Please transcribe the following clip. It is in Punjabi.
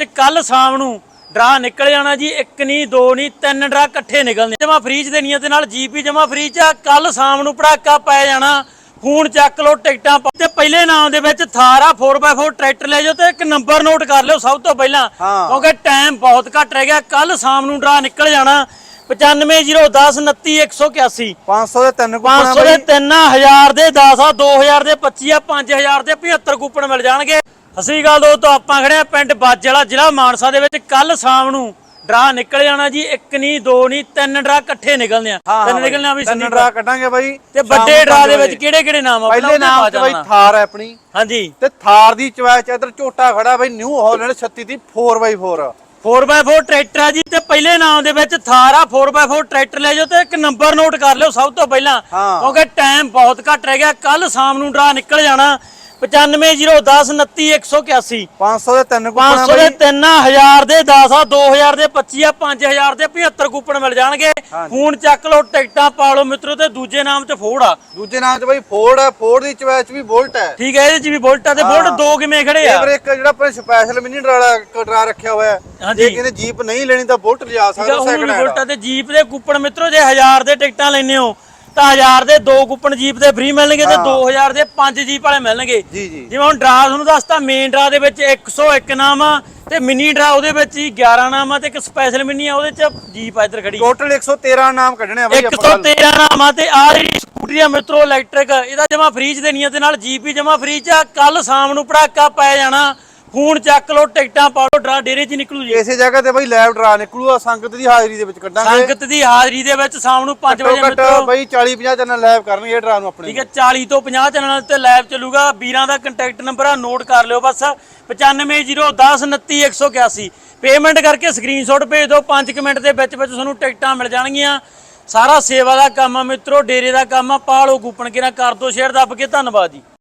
ਤੇ ਕੱਲ ਸ਼ਾਮ ਨੂੰ ਡਰਾ ਨਿਕਲ ਜਾਣਾ ਜੀ ਇੱਕ ਨਹੀਂ ਦੋ ਨਹੀਂ ਤਿੰਨ ਡਰਾ ਇਕੱਠੇ ਨਿਕਲਣੇ। ਜਮਾ ਫ੍ਰੀਜ ਦੇਣੀਆਂ ਤੇ ਨਾਲ ਜੀਪੀ ਜਮਾ ਫ੍ਰੀਜ ਆ। ਕੱਲ ਸ਼ਾਮ ਨੂੰ ਪੜਾਕਾ ਪੈ ਜਾਣਾ ਫੋਨ ਚੱਕ ਲਓ ਟਿਕਟਾਂ ਤੇ ਪਹਿਲੇ ਨਾਮ ਦੇ ਵਿੱਚ ਥਾਰ ਆ 4x4 ਟਰੈਕਟਰ ਲੈ ਜਾਓ ਤੇ ਇੱਕ ਨੰਬਰ ਨੋਟ ਕਰ ਲਿਓ ਸਭ ਤੋਂ ਪਹਿਲਾਂ। ਕਿਉਂਕਿ ਟਾਈਮ ਬਹੁਤ ਘੱਟ ਰਹਿ ਗਿਆ। ਕੱਲ ਸ਼ਾਮ ਨੂੰ ਡਰਾ ਨਿਕਲ ਜਾਣਾ 9501099181 500 ਦੇ ਤਿੰਨ 500 ਦੇ 3000 ਦੇ 10 ਆ 2000 ਦੇ 25 ਆ 5000 ਦੇ 75 ਕੂਪਨ ਮਿਲ ਜਾਣਗੇ। ਅਸੀਂ ਗੱਲ ਦੋ ਤੋਂ ਆਪਾਂ ਖੜੇ ਆ ਪਿੰਡ ਬਾਜੇ ਵਾਲਾ ਜ਼ਿਲ੍ਹਾ ਮਾਨਸਾ ਦੇ ਵਿੱਚ। ਕੱਲ ਸ਼ਾਮ ਨੂੰ ਡਰਾ ਨਿਕਲ ਜਾਣਾ ਜੀ ਇੱਕ ਨਹੀਂ ਦੋ ਨਹੀਂ ਤਿੰਨ ਡਰਾ ਇਕੱਠੇ ਨਿਕਲਣੇ ਆ। ਤਿੰਨ ਨਿਕਲਣੇ ਆ ਵੀ ਤਿੰਨ ਡਰਾ ਕੱਢਾਂਗੇ ਬਾਈ। ਤੇ ਵੱਡੇ ਡਰਾ ਦੇ ਵਿੱਚ। ਕਿਹੜੇ ਕਿਹੜੇ ਨਾਮ ਆ? ਪਹਿਲੇ ਨਾਮ ਤੇ ਬਾਈ ਥਾਰ ਹੈ ਆਪਣੀ। ਹਾਂਜੀ। ਤੇ ਥਾਰ ਦੀ ਚੁਆਇਸ ਇਧਰ ਝੋਟਾ ਖੜਾ ਬਾਈ ਨਿਊ ਹਾਲੈਂਡ 36 ਦੀ 4x4 4x4 ਟਰੈਕਟਰ ਆ ਜੀ ਤੇ ਪਹਿਲੇ ਨਾਮ ਦੇ ਵਿੱਚ ਥਾਰ ਆ 4x4 ਟਰੈਕਟਰ ਲੈ ਜਾਓ ਤੇ ਇੱਕ ਨੰਬਰ ਨੋਟ ਕਰ ਲਿਓ ਸਭ ਤੋਂ ਪਹਿਲਾਂ। ਕਿਉਂਕਿ ਟਾਈਮ ਬਹੁਤ ਘੱਟ ਰਹਿ ਗਿਆ। ਕੱਲ ਸ਼ਾਮ ਨੂੰ ਡਰਾ ਨਿਕਲ ਜਾਣਾ। 9501099181 500 ਦੇ ਤਿੰਨ 500 ਦੇ 3000 ਦੇ 10 ਆ 2000 ਦੇ 25 ਆ 5000 ਦੇ 75 ਕੂਪਨ ਮਿਲ ਜਾਣਗੇ। ਫੋਨ ਚੱਕ ਲਓ ਟਿਕਟਾਂ ਪਾ ਲਓ ਮਿੱਤਰੋ ਤੇ ਦੂਜੇ ਨਾਮ ਤੇ ਫੋੜ ਆ। ਦੂਜੇ ਨਾਮ ਤੇ ਬਾਈ ਫੋਰਡ ਹੈ ਫੋਰਡ ਦੀ ਚੁਆਇਸ ਵੀ ਬੋਲਟ ਹੈ ਠੀਕ ਹੈ ਇਹਦੇ ਚ ਵੀ ਬੁਲਟਾ ਤੇ ਬੁਲਟ ਦੋ ਕਿਵੇਂ ਖੜੇ ਇਹ ਆ ਵੀਰੇ ਇੱਕ ਜਿਹੜਾ ਆਪਣੇ ਸਪੈਸ਼ਲ ਮਿਨੀ ਡਰਾ ਡਰਾ ਰੱਖਿਆ ਹੋਇਆ ਹੈ। ਹਾਂਜੀ। ਜੇ ਕਿਨੇ ਜੀਪ ਨਹੀਂ ਲੈਣੀ ਤਾਂ ਬੁਲਟ ਲਿਜਾ ਠੀਕ ਆ ਸਕਦਾ ਉਹਨੂੰ ਸੈਕਿੰਡ ਵੀ ਹੈਂਡ ਬੁਲਟਾ ਤੇ ਜੀਪ ਦੇ ਕੂਪਨ ਮਿੱਤਰੋ ਜੇ 1000 ਦੇ ਟਿਕਟਾਂ ਲੈਣੇ ਹੋ ਤਾਂ 1000 ਦੇ ਦੋ ਕੂਪਨ ਜੀਪ ਦੇ ਫ੍ਰੀ ਮਿਲਣਗੇ ਤੇ 2000 ਦੇ ਪੰਜ ਜੀਪ ਵਾਲੇ ਮਿਲਣਗੇ। ਜੀ ਜੀ। ਜਿਵੇਂ ਹੁਣ ਡਰਾ ਤੁਹਾਨੂੰ ਦੱਸਤਾ ਮੇਨ ਡਰਾ ਦੇ ਵਿੱਚ 101 ਨਾਮ ਆ ਤੇ ਮਿਨੀ ਡਰਾ ਉਹਦੇ ਵਿੱਚ ਹੀ 11 ਨਾਮ ਆ ਤੇ ਇੱਕ ਸਪੈਸ਼ਲ ਮਿਨੀ ਆ ਉਹਦੇ ਚ ਜੀਪ ਆ ਇੱਧਰ ਖੜੀ। ਟੋਟਲ 113 ਨਾਮ ਕੱਢਣੇ ਆ ਬਾਈ ਆਪਾਂ ਕੱਲ੍ਹ। 113 ਨਾਮਾਂ ਤੇ ਆ ਜਿਹੜੀ ਸਕੂਟਰੀ ਆ ਮਿੱਤਰੋ ਇਲੈਕਟ੍ਰਿਕ ਇਹਦਾ ਜਮਾ ਫ੍ਰੀਜ ਦੇਣੀਆਂ ਤੇ ਨਾਲ ਜੀਪੀ ਜਮਾ ਫ੍ਰੀਜ ਆ। ਕੱਲ ਸ਼ਾਮ ਨੂੰ ਪੜਾਕਾ ਪੈ ਜਾਣਾ। ਫੋਨ ਚੱਕ ਲਓ ਟਿਕਟਾਂ ਪਾ ਲਓ ਡਰਾ ਡੇਰੇ 'ਚ ਨਿਕਲੂ ਜੀ। ਇਸੇ ਜਗ੍ਹਾ ਤੇ ਬਾਈ ਲੈਬ ਡਰਾ ਨਿਕਲੂਗਾ ਸੰਗਤ ਦੀ ਹਾਜ਼ਰੀ ਦੇ ਵਿੱਚ ਕੱਢਾਂਗੇ। ਸੰਗਤ ਦੀ ਹਾਜ਼ਰੀ ਦੇ ਵਿੱਚ ਸ਼ਾਮ ਨੂੰ 5 ਵਜੇ ਘੱਟੋ ਘੱਟ ਮਿੱਤਰੋ। ਬਾਈ 40 50 ਜਨ ਲੈਬ ਕਰਨਗੇ ਇਹ ਡਰਾ ਨੂੰ ਆਪਣੇ ਠੀਕ ਹੈ 40 ਤੋਂ 50 ਚੈਨਲਾਂ ਤੇ ਲਾਈਵ ਚੱਲੂਗਾ। ਵੀਰਾਂ ਦਾ ਕੰਟੈਕਟ ਨੰਬਰ ਆ ਨੋਟ ਕਰ ਲਿਓ ਬਸ। 9501099181 ਪੇਮੈਂਟ ਕਰਕੇ ਸਕਰੀਨਸ਼ਾਟ ਭੇਜ ਦਿਓ 5 ਮਿੰਟ ਦੇ ਵਿੱਚ ਵਿੱਚ ਤੁਹਾਨੂੰ ਟਿਕਟਾਂ ਮਿਲ ਜਾਣਗੀਆਂ। ਸਾਰਾ ਸੇਵਾ ਦਾ ਕੰਮ ਆ ਮਿੱਤਰੋ ਡੇਰੇ ਦਾ ਕੰਮ ਆ ਪਾਲੋ ਕੂਪਨ ਕਿਰਾ ਕਰ ਦਿਓ ਸ਼ੇਅਰ ਦੱਬ ਕੇ ਧੰਨਵਾਦ ਜੀ।